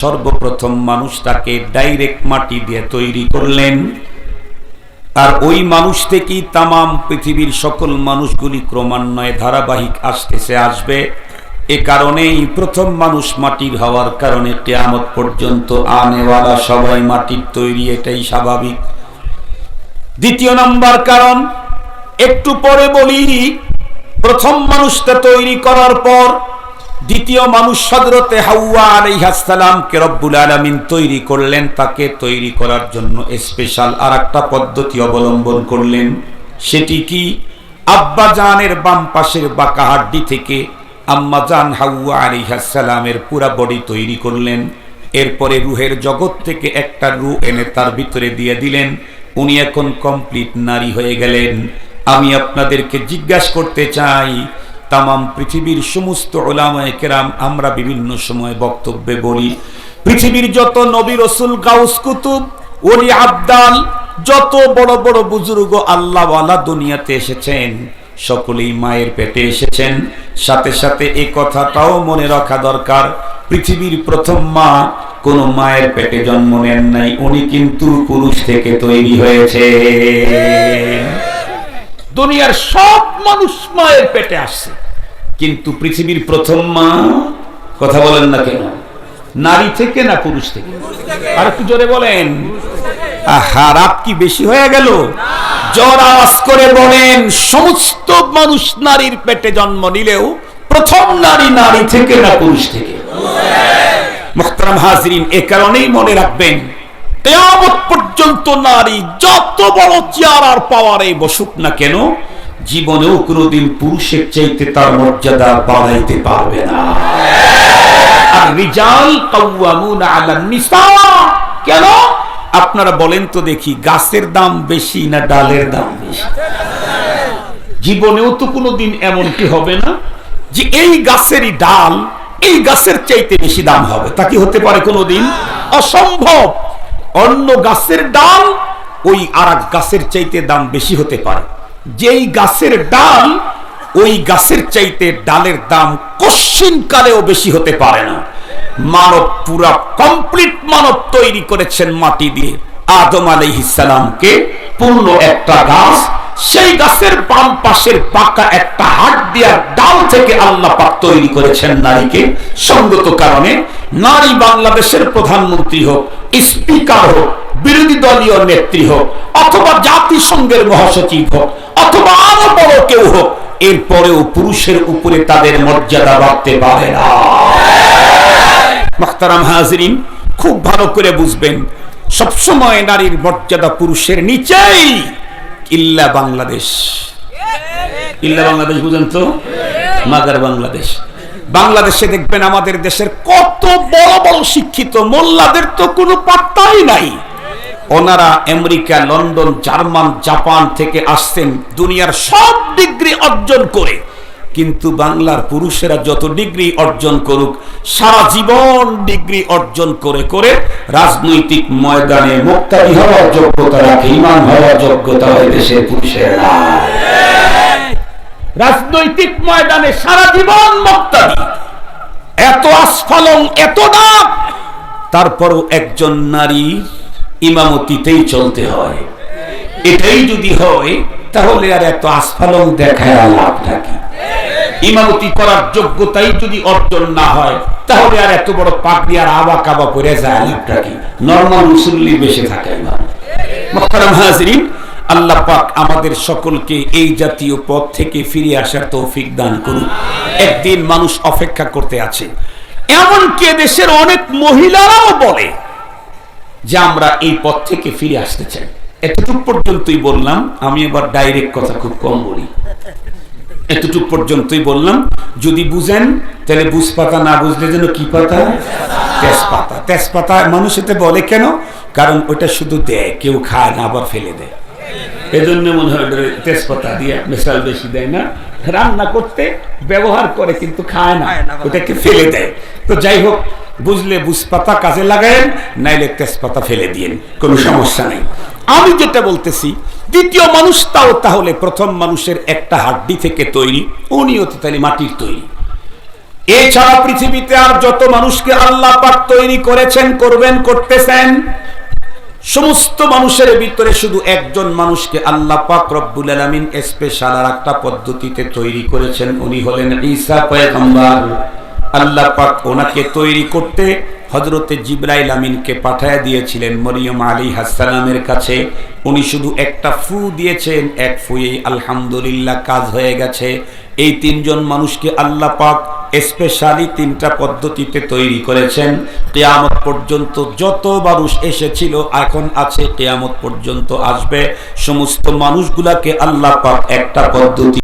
সর্বপ্রথম মানুষটাকে ডাইরেক্ট মাটি দিয়ে তৈরি করলেন। আর ওই মানুষ থেকেই তামাম পৃথিবীর সকল মানুষগুলি ক্রমান্বয়ে ধারাবাহিক আসতেছে, আসবে। এ কারণেই প্রথম মানুষ মাটির হওয়ার কারণে কেয়ামত পর্যন্ত আনেওয়ালা সবাই মাটির তৈরি, এটাই স্বাভাবিক। দ্বিতীয় নম্বর কারণ, একটু পরে বলি, প্রথম মানুষটা তৈরি করার পর দ্বিতীয় মানুষ সদরতে হাউয়া আলাইহাসালামকে রব্বুল আলমিন তৈরি করলেন, তাকে তৈরি করার জন্য স্পেশাল আর একটা পদ্ধতি অবলম্বন করলেন। সেটি কি? আব্বা জানের বাম পাশের বাঁকা হাড্ডি থেকে আম্মা জান হাউয়া আলাইহাসালামের পুরা বডি তৈরি করলেন। এরপরে রুহের জগৎ থেকে একটা রু এনে তার ভিতরে দিয়ে দিলেন। উনি এখন কমপ্লিট নারী হয়ে গেলেন। আমি আপনাদেরকে জিজ্ঞাসা করতে চাই তামাম পৃথিবীর সমস্ত ওলামায় কেরাম, আমরা বিভিন্ন সময় বক্তব্যে বলি, পৃথিবীর যত নবী রসুল, গাউস কুতুব, ওলি আবদাল, যত বড় বড় বুজুর্গ আল্লাহওয়ালা দুনিয়াতে এসেছেন, সকলেই মায়ের পেটে এসেছেন। সাথে সাথে এ কথাটাও মনে রাখা দরকার, পৃথিবীর প্রথম মা কোন মায়ের পেটে জন্ম নেন নাই, উনি কিন্তু পুরুষ থেকে তৈরি হয়েছে। দুনিয়ার সব মানুষ মায়ের পেটে আসছে কিন্তু পৃথিবীর প্রথম মা, কথা বলেন না কেন? নারী থেকে না পুরুষ থেকে? আর একটু জোরে বলেন। আহা, রাত কি বেশি হয়ে গেল? জ্বর আওয়াজ করে বলেন, সমস্ত মানুষ নারীর পেটে জন্ম নিলেও প্রথম নারী নারী থেকে না পুরুষ থেকে? মোখতারাম হাজরিন, এ কারণেই মনে রাখবেন কেয়ামত পর্যন্ত নারী যত বড় চেয়ার আর পাওয়ারে বসুক না কেন, জীবনেও কোনোদিন পুরুষের চাইতে তার মর্যাদা বাড়াইতে পারবে না। আর রিজাল কাউয়ামুন নিসা। কেন? আপনারা বলেন তো দেখি, গাছের দাম বেশি না ডালের দাম বেশি? জীবনেও তো কোনোদিন এমনটি হবে না যে এই গাছেরই ডাল, এই গাছের চাইতে বেশি দাম হবে। তা কি হতে পারে কোনোদিন? অসম্ভব। অন্য গাছের ডাল, ওই আর গাছের চাইতে দাম বেশি হতে পারে। যেই গাছের ডাল, ওই গাছের চাইতে ডালের দাম কশ্চিন কালেও বেশি হতে পারে না। মানব পুরা কমপ্লিট মানব তৈরি করেছেন মাটি দিয়ে। আদম আলাইহিসালামকে পূর্ণ একটা গাছ সেই গাছের বাম পাশের পাকা একটা হাট দেওয়ার ডাল থেকে আল্লাহ পাক তৈরি করেছেন নারীকে। সঙ্গত কারণে নারী বাংলাদেশের প্রধানমন্ত্রী হোক, স্পিকার হোক, বিরোধী দলীয় নেত্রী হোক, অথবা জাতিসংঘের মহাসচিব হোক, অথবা আরও বড় কেউ হোক, এরপরেও পুরুষের উপরে তাদের মর্যাদা বাড়তে পারে না। হাজরিন, খুব ভালো করে বুঝবেন, সবসময় নারীর মর্যাদা পুরুষের নিচেই। ইল্লা বাংলাদেশ। ইল্লা বাংলাদেশ বুঝেন তো? মাদার বাংলাদেশ। বাংলাদেশে দেখবেন আমাদের দেশের কত বড় বড় শিক্ষিত মোল্লাদের তো কোনো পাত্তাই নাই। ওনারা আমেরিকা, লন্ডন, জার্মান, জাপান থেকে আসতেন দুনিয়ার সব ডিগ্রি অর্জন করে। কিন্তু বাংলার পুরুষেরা যত ডিগ্রি অর্জন করুক, সারা জীবন ডিগ্রি অর্জন করে করে রাজনৈতিক ময়দানে মুক্তারি হওয়ার যোগ্যতা রাখে, ইমান হওয়ার যোগ্যতা হয় দেশের পুরুষেরা রাজনৈতিক ময়দানে সারা জীবন মুক্তারি এত আস্ফালন, এত নাম তারপরও একজন নারীর ইমামতিতেই চলতে হয়। এটাই যদি হয়, তাহলে আর এত আস্ফালন দেখায় লাভ থাকে। ইমামতি করার যোগ্যতাই যদি অর্জন না হয়, তাহলে আর এত বড় পাগড়ি আর আবা কাবা পরে যায় লাভটা কি? নর্মাল মুসল্লি বেশি থাকে না। মোহতারাম হাজরিন, আল্লাহ পাক আমাদের সকলকে এই জাতীয় পথ থেকে ফিরে আসার তৌফিক দান করুন। একদিন মানুষ অপেক্ষা করতে আছে। এমনকি দেশের অনেক মহিলারাও বলে যে আমরা এই পথ থেকে ফিরে আসতে চাই। এতটুক পর্যন্তই বললাম, আমি এবার ডাইরেক্ট কথা খুব কম বলি। এতটুক পর্যন্তই বললাম। যদি বুঝেন তাহলে বুঝ পাতা না বুঝলে যেন কি পাতা? তেজপাতা। তেজপাতা মানুষ এতে বলে কেন? কারণ ওটা শুধু দেয় কেউ খায় না আবার ফেলে দেয়। এজন্য মনে হয় তেজপাতা দিয়ে মেশাল বেশি দেয় না। রান্না করতে ব্যবহার করে কিন্তু খায় না। ওটাকে ফেলে দেয়। তো যাই হোক বুঝলে বুঝপাতা কাজে লাগায়েন, নাইলে তেজপাতা ফেলে দিয়েন, কোনো সমস্যা নেই। আমি যেটা বলতেছি, দ্বিতীয় মানুষটাও তাহলে প্রথম মানুষের একটা হাড্ডি থেকে তৈরি, উনিও তো তাহলে মাটির তৈরি। এছাড়া পৃথিবীতে আর যত মানুষকে আল্লাহ পাক তৈরি করেছেন, করবেন, করতেছেন, সমস্ত মানুষের ভিতরে শুধু একজন মানুষকে আল্লাহ পাক রব্বুল আলামিন স্পেশাল আর একটা পদ্ধতিতে তৈরি করেছেন, উনি হলেন ঈসা পয়গম্বর। আল্লাহ পাক ওনাকে তৈরি করতে হজরতে জিব্রাইল আমিনকে পাঠায় দিয়েছিলেন মরিয়ম আলী হাসালামের কাছে। উনি শুধু একটা ফু দিয়েছেন, এক ফুয়েই আলহামদুলিল্লাহ কাজ হয়ে গেছে। এই তিনজন মানুষকে আল্লাহ পাক স্পেশালি তিনটা পদ্ধতিতে তৈরি করেছেন। কেয়ামত পর্যন্ত যত মানুষ এসেছিল, এখন আছে, কেয়ামত পর্যন্ত আসবে। সমস্ত মানুষগুলাকে আল্লাহ পাক একটা পদ্ধতি